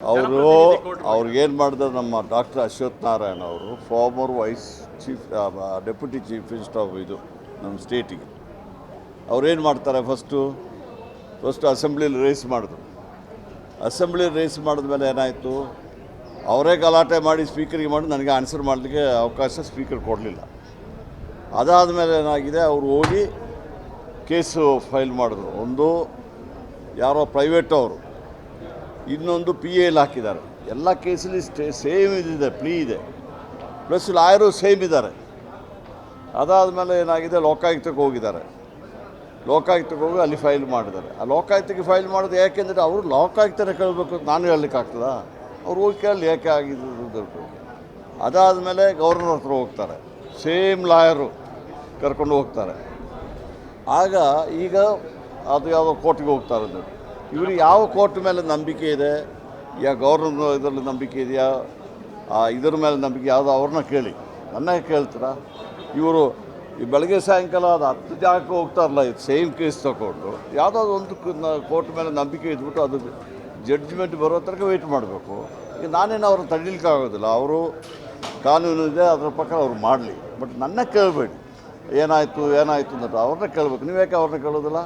ಅವರು ಅವ್ರಿಗೇನು ಮಾಡಿದ್ರು ನಮ್ಮ ಡಾಕ್ಟರ್ ಅಶ್ವಥ್ ನಾರಾಯಣ ಅವರು former vice chief deputy chief minister of ಇದು ನಮ್ಮ ಸ್ಟೇಟಿಗೆ ಅವ್ರೇನು ಮಾಡ್ತಾರೆ ಫಸ್ಟು ಫಸ್ಟು ಅಸೆಂಬ್ಲಿಲಿ ರೇಸ್ ಮಾಡಿದ್ರು. ಅಸೆಂಬ್ಲಿ ರೇಸ್ ಮಾಡಿದ ಮೇಲೆ ಏನಾಯಿತು? ಅವರೇ ಗಲಾಟೆ ಮಾಡಿ ಸ್ಪೀಕರಿಗೆ ಮಾಡಿ ನನಗೆ ಆನ್ಸರ್ ಮಾಡಲಿಕ್ಕೆ ಅವಕಾಶ ಸ್ಪೀಕರ್ ಕೊಡಲಿಲ್ಲ. ಅದಾದ ಮೇಲೆ ಏನಾಗಿದೆ? ಅವರು ಹೋಗಿ ಕೇಸು ಫೈಲ್ ಮಾಡಿದ್ರು. ಒಂದು ಯಾರೋ ಪ್ರೈವೇಟ್ ಅವರು. ಇನ್ನೊಂದು ಪಿ ಎಲ್ ಹಾಕಿದ್ದಾರೆ. ಎಲ್ಲ ಕೇಸಲ್ಲಿ ಸ್ಟೇ, ಸೇಮ್ ಇದಿದೆ ಪ್ಲೀ ಇದೆ. ಪ್ಲಸ್ ಲಾಯರು ಸೇಮ್ ಇದ್ದಾರೆ. ಅದಾದಮೇಲೆ ಏನಾಗಿದೆ, ಲೋಕಾಯುಕ್ತಕ್ಕೆ ಹೋಗಿದ್ದಾರೆ. ಲೋಕಾಯುಕ್ತಕ್ಕೆ ಹೋಗಿ ಅಲ್ಲಿ ಫೈಲ್ ಮಾಡಿದ್ದಾರೆ. ಆ ಲೋಕಾಯುಕ್ತಕ್ಕೆ ಫೈಲ್ ಮಾಡೋದು ಯಾಕೆಂದರೆ ಅವರು ಲೋಕಾಯುಕ್ತನೇ ಕೇಳಬೇಕು ನಾನು ನಾನು ಆಗ್ತದ? ಅವ್ರು ಹೋಗಿ ಕೇಳಲಿ ಯಾಕೆ ಆಗಿದ್ದು ಅದಾದಮೇಲೆ ಗೌರ್ನರ್ ಹತ್ರ ಹೋಗ್ತಾರೆ. ಸೇಮ್ ಲಾಯರು ಕರ್ಕೊಂಡು ಹೋಗ್ತಾರೆ. ಆಗ ಈಗ ಅದು ಯಾವುದೋ ಕೋರ್ಟಿಗೆ ಹೋಗ್ತಾರೆ ಅದು ಇವ್ರಿಗೆ ಯಾವ ಕೋರ್ಟ್ ಮೇಲೆ ನಂಬಿಕೆ ಇದೆ, ಯಾ ಗೌರ್ನರ್ ಇದರಲ್ಲಿ ನಂಬಿಕೆ ಇದೆಯಾ, ಆ ಇದ್ರ ಮೇಲೆ ನಂಬಿಕೆ ಯಾವುದು ಅವ್ರನ್ನ ಕೇಳಿ. ನನ್ನ ಕೇಳ್ತೀರಾ? ಇವರು ಈ ಬೆಳಗ್ಗೆ ಸಾಯಂಕಾಲ ಅದು ಹತ್ತು ಜಾಗಕ್ಕೆ ಹೋಗ್ತಾರಲ್ಲ, ಇದು ಸೇಮ್ ಕೇಸ್ ತಗೊಂಡು. ಯಾವುದಾದ್ರು ಒಂದು ಕೋರ್ಟ್ ಮೇಲೆ ನಂಬಿಕೆ ಇದ್ಬಿಟ್ಟು ಅದು ಜಡ್ಜ್ಮೆಂಟ್ ಬರೋ ತನಕ ವೆಯ್ಟ್ ಮಾಡಬೇಕು. ಈಗ ನಾನೇನು ಅವ್ರನ್ನ ತಡಿಲಿಕ್ಕಾಗೋದಿಲ್ಲ, ಅವರು ಕಾನೂನು ಇದೆ, ಅದ್ರ ಪ್ರಕಾರ ಅವ್ರು ಮಾಡಲಿ. ಬಟ್ ನನ್ನ ಕೇಳಬೇಡಿ, ಏನಾಯಿತು ಏನಾಯಿತು ಅಂತ ಅವ್ರನ್ನ ಕೇಳಬೇಕು. ನೀವು ಯಾಕೆ ಅವ್ರನ್ನ ಕೇಳೋದಿಲ್ಲ?